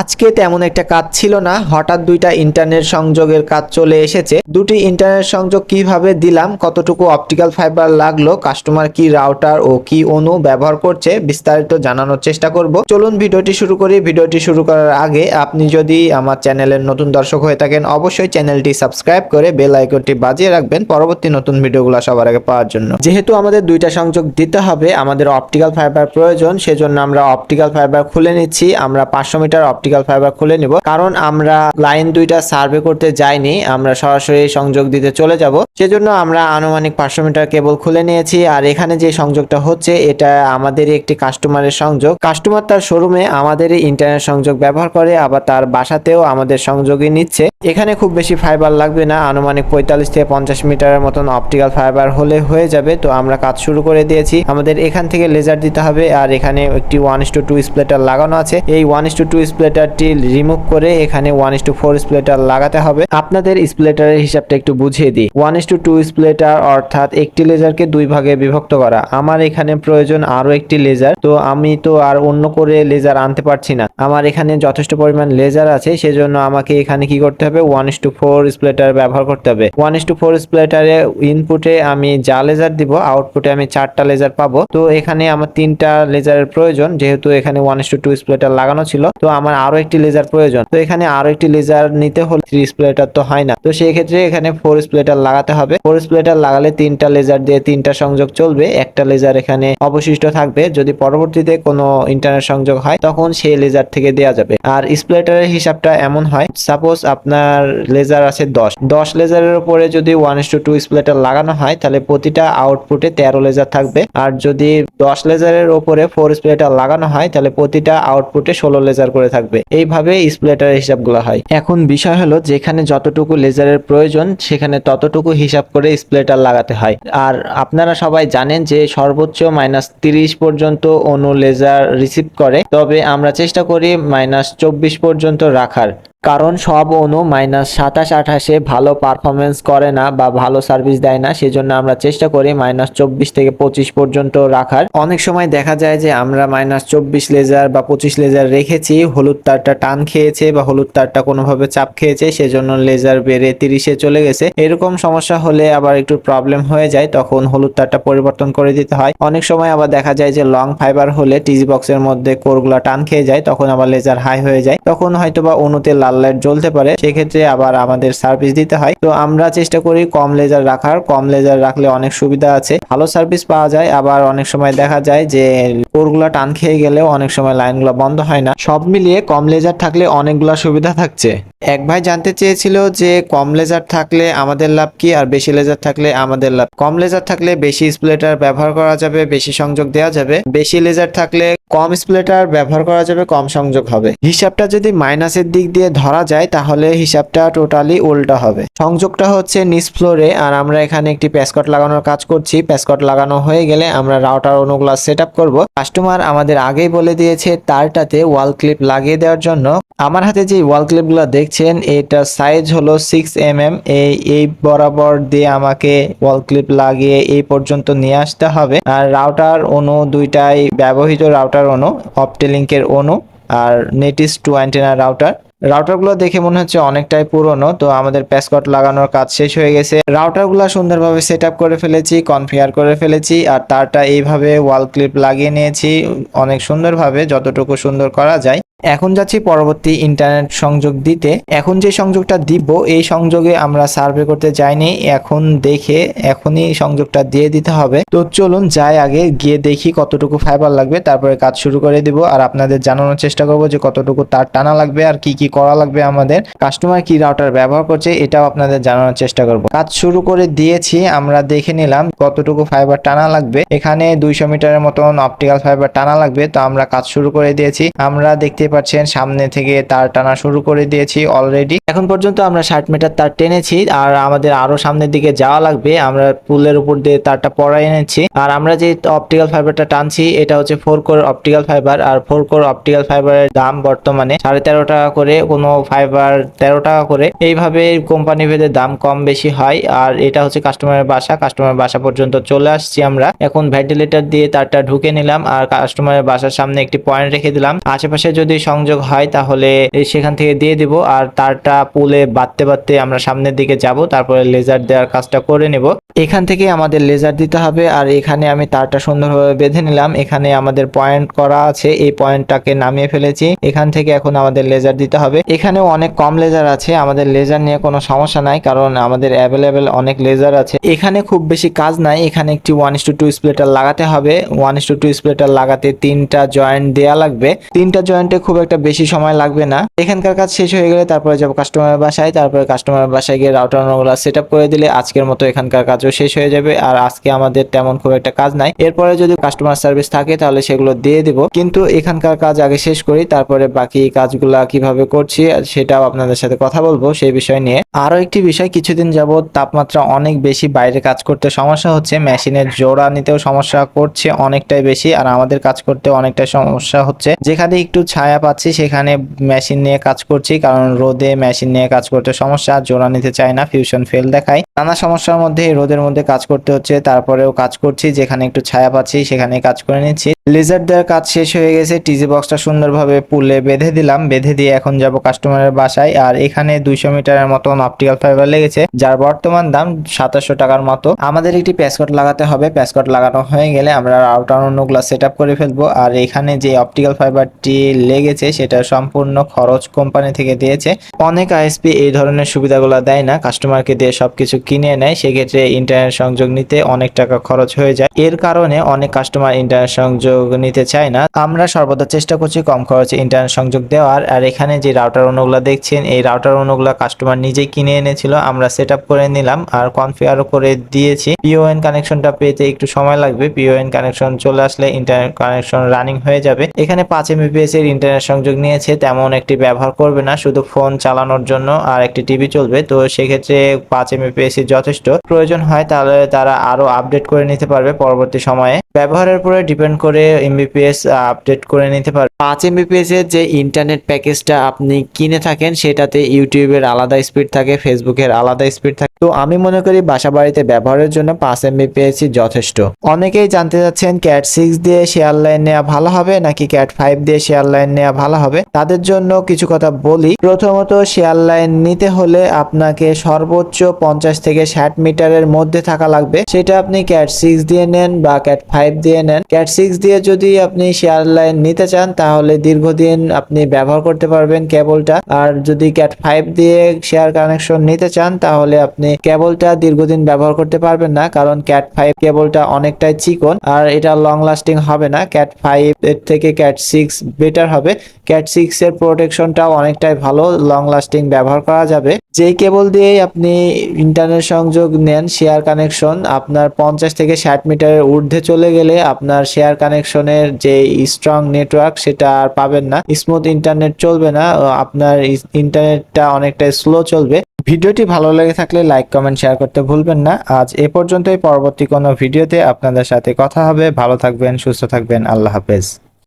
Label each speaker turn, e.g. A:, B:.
A: আজকে তেমন একটা কাজ ছিল না। হঠাৎ দুইটা ইন্টারনেট সংযোগের কাজ চলে এসেছে। দুটি ইন্টারনেট সংযোগ কীভাবে দিলাম, কতটুকু অপটিক্যাল ফাইবার লাগল কাস্টমার কি রাউটার ও কি অনু ব্যবহার করছে, বিস্তারিত জানানোর চেষ্টা করব। চলুন ভিডিওটি শুরু করি। ভিডিওটি শুরু করার আগে আপনি যদি আমার চ্যানেলের নতুন দর্শক হয়ে থাকেন, অবশ্যই চ্যানেলটি সাবস্ক্রাইব করে বেল আইকনটি বাজিয়ে রাখবেন পরবর্তী নতুন ভিডিওগুলো সবার আগে পাওয়ার জন্য। যেহেতু আমাদের দুইটা সংযোগ দিতে হবে, আমাদের অপটিক্যাল ফাইবার প্রয়োজন, সেজন্য আমরা অপটিক্যাল ফাইবার খুলে নিচ্ছি। আমরা পাঁচশো মিটার অপটিক্যাল ফাইবার খুলে নিব। কারণ আমরা লাইন দুইটা সার্ভে করতে যাইনি, আমরা সরাসরি সংযোগ দিতে চলে যাব। সেজন্য আমরা আনুমানিক পাঁচশো মিটার কেবল খুলে নিয়েছি, আর এখানে যে সংযোগটা হচ্ছে, এটা আমাদের একটি কাস্টমারের সংযোগ। কাস্টমার তার শোরুমে আমাদের ইন্টারনেট সংযোগ ব্যবহার করে, আবার তার বাসাতেও আমাদের সংযোগই নিচ্ছে। এখানে খুব বেশি ফাইবার লাগবে না, আনুমানিক পঁয়তাল্লিশ থেকে পঞ্চাশ মিটারের মতন অপটিক্যাল ফাইবার হলে হয়ে যাবে। তো আমরা কাজ শুরু করে দিয়েছি। আমাদের এখান থেকে লেজার দিতে হবে, আর এখানে একটি ওয়ান টু টু স্প্লেটার লাগানো আছে। এই ওয়ান টু টু স্প্লেটারটি রিমুভ করে এখানে one is to four splitter লাগাতে হবে। আপনাদের স্প্লেটারের হিসাবটা একটু বুঝিয়ে দিই। One is to two splitter অর্থাৎ একটি লেজারকে দুই ভাগে বিভক্ত করা। আমার এখানে প্রয়োজন আরও একটি লেজার, তো আমি তো আর অন্য করে লেজার আনতে পারছি না। আমার এখানে যথেষ্ট পরিমাণ লেজার আছে, সেজন্য আমাকে এখানে কি করতে হবে? One is to four splitter ব্যবহার করতে হবে। ওয়ান ইস টু ফোর স্প্লেটারে ইনপুটে আমি যা লেজার দিব আউটপুটে আমি চারটা লেজার পাবো। তো এখানে আমার তিনটা লেজারের প্রয়োজন, যেহেতু এখানে one is to two splitter লাগানো ছিল। তো আমার আরও একটি লেজার প্রয়োজন। তো এখানে আরও একটি লেজার নিতে হলে থ্রি স্প্লেটার তো হয় না। তো সেই ক্ষেত্রে এখানে ফোর স্প্লেটার লাগাতে হবে। ফোর স্প্লেটার লাগালে তিনটা লেজার দিয়ে তিনটা সংযোগ চলবে। একটা লেজার এখানে অবশিষ্ট থাকবে। যদি পরবর্তীতে কোনো ইন্টারনেট সংযোগ হয়, তখন সেই লেজার থেকে দেওয়া যাবে। আর স্প্লেটারের হিসাবটা এমন হয় সাপোজ আপনার লেজার আছে দশ। দশ লেজারের উপরে যদি one is to two splitter লাগানো হয়, তাহলে প্রতিটা আউটপুটে তেরো লেজার থাকবে। আর যদি দশ লেজারের উপরে ফোর স্প্লেটার লাগানো হয়, তাহলে প্রতিটা আউটপুটে ষোলো লেজার করে থাকবে। এইভাবে হিসাব হিসাবগুলো হয়। এখন বিষয় হলো, যেখানে যতটুকু লেজারের প্রয়োজন, সেখানে ততটুকু হিসাব করে স্প্লেটার লাগাতে হয়। আর আপনারা সবাই জানেন যে সর্বোচ্চ মাইনাস তিরিশ পর্যন্ত অনু লেজার রিসিভ করে। তবে আমরা চেষ্টা করি মাইনাস চব্বিশ পর্যন্ত রাখার। কারণ সব অনু মাইনাস সাতাশ আঠাশে ভালো পারফরমেন্স করে না বা ভালো সার্ভিস দেয় না, সেজন্য আমরা চেষ্টা করি মাইনাস চব্বিশ থেকে পঁচিশ পর্যন্ত রাখার। অনেক সময় দেখা যায় যে আমরা মাইনাস চব্বিশ লেজার বা পঁচিশ লেজার রেখেছি, হলুদ তারটা টান খেয়েছে বা হলুদ তারটা কোনোভাবে চাপ খেয়েছে, সেজন্য লেজার বেড়ে তিরিশে চলে গেছে। এরকম সমস্যা হলে আবার একটু প্রবলেম হয়ে যায়, তখন হলুদ তারটা পরিবর্তন করে দিতে হয়। অনেক সময় আবার দেখা যায় যে লং ফাইবার হলে টিজি বক্সের মধ্যে কোরগুলা টান খেয়ে যায়, তখন আবার লেজার হাই হয়ে যায়। তখন হয়তোবা অনুতে লাল লাইট জ্বলতে পারে, সেক্ষেত্রে আবার আমাদের সার্ভিস দিতে হয়। তো আমরা চেষ্টা করি কম লেজার রাখার। কম লেজার রাখলে অনেক সুবিধা আছে। ভালো সার্ভিস পাওয়া যায়। আবার অনেক সময় দেখা যায় যে কোরগুলা টান খেয়ে গেলেও অনেক সময় লাইনগুলো বন্ধ হয় না। সব মিলিয়ে কম লেজার থাকলে অনেকগুলা সুবিধা থাকছে। এক ভাই জানতে চেয়েছিল যে, কম লেজার থাকলে আমাদের লাভ কি আর বেশি লেজার থাকলে আমাদের লাভ? কম লেজার থাকলে বেশি স্প্লেটার ব্যবহার করা যাবে, বেশি সংযোগ দেওয়া যাবে। বেশি লেজার থাকলে কম স্প্লেটার ব্যবহার করা যাবে, কম সংযোগ হবে। হিসাবটা যদি মাইনাসের দিক দিয়ে ধরা যায়, তাহলে হিসাবটা টোটালি উল্টা হবে। সংযোগটা হচ্ছে নিচ ফ্লোরে, আর আমরা এখানে একটি প্যাসকট লাগানোর কাজ করছি। প্যাসকট লাগানো হয়ে গেলে আমরা রাউটার অনুগুলা সেট আপ করব। কাস্টমার আমাদের আগেই বলে দিয়েছে, তারটাতে ওয়াল ক্লিপ লাগিয়ে দেওয়ার জন্য আমার হাতে যে ওয়াল ক্লিপগুলো দেখছেন, এটা সাইজ হলো সিক্স এম এম এই এই বরাবর দিয়ে আমাকে ওয়াল ক্লিপ লাগিয়ে এই পর্যন্ত নিয়ে আসতে হবে। আর রাউটার অনু দুইটাই ব্যবহৃত রাউটার অনু অপটেলিঙ্কের অনু আর নেটিস টু অ্যান্টেনা রাউটার রাউটারগুলো দেখে মনে হচ্ছে অনেকটাই পুরনো, তো আমাদের প্যাসকট লাগানোর কাজ শেষ হয়ে গেছে। রাউটারগুলো সুন্দরভাবে সেট করে ফেলেছি কনফিগার করে ফেলেছি আর তারটা এইভাবে ওয়াল ক্লিপ লাগিয়ে নিয়েছি। অনেক সুন্দরভাবে, যতটুকু সুন্দর করা যায়। এখন যাচ্ছি পরবর্তী ইন্টারনেট সংযোগ দিতে। এখন যে সংযোগটা দিব, এই সংযোগে আমরা সার্ভে করতে যাইনি। এখন দেখে এখনই সংযোগটা দিয়ে দিতে হবে। তো চলুন যাই আগে, গিয়ে দেখি কতটুকু ফাইবার লাগবে, তারপরে কাজ শুরু করে দিব। আর আপনাদের জানানোর চেষ্টা করব যে কতটুকু তার টানা লাগবে আর কি কি করা লাগবে আমাদের। কাস্টমার কি রাউটার ব্যবহার করছে, এটাও আপনাদের জানানোর চেষ্টা করব। কাজ শুরু করে দিয়েছি, আমরা দেখে নিলাম কতটুকু ফাইবার টানা লাগবে। এখানে দুইশো মিটারের মতন অপটিক্যাল ফাইবার টানা লাগবে, তো আমরা কাজ শুরু করে দিয়েছি। আমরা দেখতে পাচ্ছেন। সামনে থেকে তার টানা শুরু করে দিয়েছি অলরেডি এখন পর্যন্ত আমরা ষাট মিটার তার টেনেছি আর আমাদের আরও সামনের দিকে যাওয়া লাগবে। আমরা পুলের উপর দিয়ে তারটা পড়াই এনেছি। আর আমরা যে অপটিক্যাল ফাইবারটা টানছি, এটা হচ্ছে ফোর কোর অপটিক্যাল ফাইবার আর ফোর কোর অপটিক্যাল ফাইবারের দাম বর্তমানে সাড়ে তেরো টাকা করে, কোনো ফাইবার তেরো টাকা করে। এইভাবে কোম্পানি ভেদে দাম কম বেশি হয়। আর এটা হচ্ছে কাস্টমারের বাসা। কাস্টমারের বাসা পর্যন্ত চলে আসছি আমরা। এখন ভেন্টিলেটর দিয়ে তারটা ঢুকে নিলাম। আর কাস্টমারের বাসার সামনে একটি পয়েন্ট রেখে দিলাম। আশেপাশে যদি সংযোগ হয়, তাহলে সেখান থেকে দিয়ে দিব। আর তারটা পুলে বাঁধতে বাঁধতে আমরা সামনের দিকে যাব, তারপরে লেজার দেওয়ার কাজটা করে নেব। এখান থেকে আমাদের লেজার দিতে হবে, আর এখানে আমি তারটা সুন্দরভাবে বেঁধে নিলাম। এখানে আমাদের পয়েন্ট করা আছে, এই পয়েন্টটাকে নামিয়ে ফেলেছি। এখান থেকে এখন আমাদের লেজার দিতে হবে। এখানেও অনেক কম লেজার আছে, আমাদের লেজার নিয়ে কোনো সমস্যা নাই, কারণ আমাদের অ্যাভেলেবেল অনেক লেজার আছে। এখানে খুব বেশি কাজ নাই, এখানে একটি one is to two splitter লাগাতে হবে। One is to two splitter লাগাতে তিনটা জয়েন্ট দেয়া লাগবে। তিনটা জয়েন্টে খুব একটা বেশি সময় লাগবে না। এখানকার কাজ শেষ হয়ে গেলে তারপরে যাব কাস্টমারের বাসায়, তারপরে কাস্টমারের বাসায় গিয়ে রাউটার ওগুলো সেট আপ করে দিলে আজকের মতো এখানকার কাজও শেষ হয়ে যাবে আর আজকে আমাদের তেমন খুব একটা কাজ নাই। এরপরে যদি কাস্টমার সার্ভিস থাকে তাহলে সেগুলো দিয়ে দিব। কিন্তু এখানকার কাজ আগে শেষ করি, তারপরে বাকি কাজগুলা কীভাবে করছি সেটাও আপনাদের সাথে কথা বলব সেই বিষয় নিয়ে। আরও একটি বিষয়, কিছুদিন যাবত তাপমাত্রা অনেক বেশি, বাইরে কাজ করতে সমস্যা হচ্ছে মেশিনের জোড়া নিতেও সমস্যা করছে অনেকটাই বেশি আর আমাদের কাজ করতে অনেকটাই সমস্যা হচ্ছে। যেখানে একটু ছায়া পাচ্ছি, সেখানে মেশিন নিয়ে কাজ করছি, কারণ রোদে মেশিন নিয়ে কাজ করতে সমস্যা জোড়া নিতে চায় না ফিউশন ফেল দেখায়। নানা সমস্যার মধ্যে রোদের মধ্যে কাজ করতে হচ্ছে। তারপরেও কাজ করছি, যেখানে একটু ছায়া পাচ্ছি সেখানে কাজ করে নিচ্ছি। লেজার দেওয়ার কাজ শেষ হয়ে গেছে। টিজি বক্সটা সুন্দরভাবে পুলে বেঁধে দিলাম। বেঁধে দিয়ে এখন যাব কাস্টমারের বাসায়। আর এখানে দুইশো মিটারের মতন অপটিক্যাল ফাইবার লেগেছে, যার বর্তমান দাম সাতাশশো টাকার মতো। আমাদের একটি প্যাসকট লাগাতে হবে। প্যাসকট লাগানো হয়ে গেলে আমরা রাউটার অন্যগুলো সেট আপ করে ফেলব। আর এখানে যে অপটিক্যাল ফাইবারটি লেগেছে, সেটা সম্পূর্ণ খরচ কোম্পানি থেকে দিয়েছে। অনেক আইএসপি এই ধরনের সুবিধাগুলো দেয় না। কাস্টমারকে দিয়ে সবকিছু কিনে নেয়, সেক্ষেত্রে ইন্টারনেট সংযোগ নিতে অনেক টাকা খরচ হয়ে যায়। এর কারণে অনেক কাস্টমার ইন্টারনেট সংযোগ নিতে চায় না। আমরা সর্বদা চেষ্টা করছি কম খরচে ইন্টারনেট সংযোগ দেওয়ার। আর এখানে যে রাউটার অনুগুলো দেখছেন, এই রাউটার অনুগুলো কাস্টমার নিজেই কিনে এনেছিল। আমরা সেট করে নিলাম আর কনফিগারও করে দিয়েছি। পিওএন কানেকশনটা পেতে একটু সময় লাগবে। পিওএন কানেকশন চলে আসলে ইন্টারনেট কানেকশন রানিং হয়ে যাবে। এখানে পাঁচ এমবিপিএস এর ইন্টারনেট সংযোগ নিয়েছে। তেমন একটি ব্যবহার করবে না। শুধু ফোন চালানোর জন্য আর একটি টিভি চলবে। তো সেক্ষেত্রে পাঁচ এমবিপিএস যথেষ্ট প্রয়োজন হয় তাহলে তারা আরও আপডেট করে নিতে পারবে পরবর্তী সময়ে। ব্যবহারের উপরে ডিপেন্ড করে এমবিপিএস আপডেট করে নিতে পারবে। পাঁচ এমবিপিএস এর যে ইন্টারনেট প্যাকেজটা আপনি কিনে থাকেন, সেটাতে ইউটিউবের আলাদা স্পিড থাকে ফেসবুকের আলাদা স্পিড থাকে। তো আমি মনে করি বাসা বাড়িতে ব্যবহারের জন্য পাঁচ এমবিপিএস যথেষ্ট। অনেকেই জানতে চাচ্ছেন ক্যাট সিক্স দিয়ে শেয়ার লাইন নেওয়া ভালো হবে, নাকি ক্যাট ফাইভ দিয়ে শেয়ার লাইন নেওয়া ভালো হবে? তাদের জন্য কিছু কথা বলি। প্রথমত শেয়ার লাইন নিতে হলে আপনাকে সর্বোচ্চ পঞ্চাশ থেকে ষাট মিটারের মধ্যে থাকা লাগবে। সেটা আপনি ক্যাট সিক্স দিয়ে নেন বা ক্যাট ফাইভ দিয়ে নেন। ক্যাট সিক্স দিয়ে যদি আপনি শেয়ার লাইন নিতে চান, তাহলে দীর্ঘদিন আপনি ব্যবহার করতে পারবেন কেবলটা আর যদি ক্যাট ফাইভ দিয়ে শেয়ার কানেকশন নিতে চান, তাহলে আপনি কেবলটা দীর্ঘদিন ব্যবহার করতে পারবেন না, কারণ ক্যাট ফাইভ কেবলটা অনেকটাই চিকন, আর এটা লং লাস্টিং হবে না। ক্যাট ফাইভ এর থেকে ক্যাট সিক্স বেটার হবে। ক্যাট সিক্স এর প্রোটেকশনটাও অনেকটাই ভালো লং লাস্টিং ব্যবহার করা যাবে। যেই কেবল দিয়েই আপনি ইন্টারনেট সংযোগ নেন শেয়ার কানেকশন আপনার পঞ্চাশ থেকে ষাট মিটারের ঊর্ধ্বে চলে গেলে আপনার শেয়ার কানেকশনের যে স্ট্রং নেটওয়ার্ক সেটা আর পাবেন না। স্মুথ ইন্টারনেট চলবে না আপনার ইন্টারনেটটা অনেকটা স্লো চলবে। ভিডিওটি ভালো লেগে থাকলে লাইক কমেন্ট শেয়ার করতে ভুলবেন না। আজ এ পর্যন্তই, পরবর্তী কোনো ভিডিওতে আপনাদের সাথে কথা হবে। ভালো থাকবেন, সুস্থ থাকবেন। আল্লাহ হাফেজ।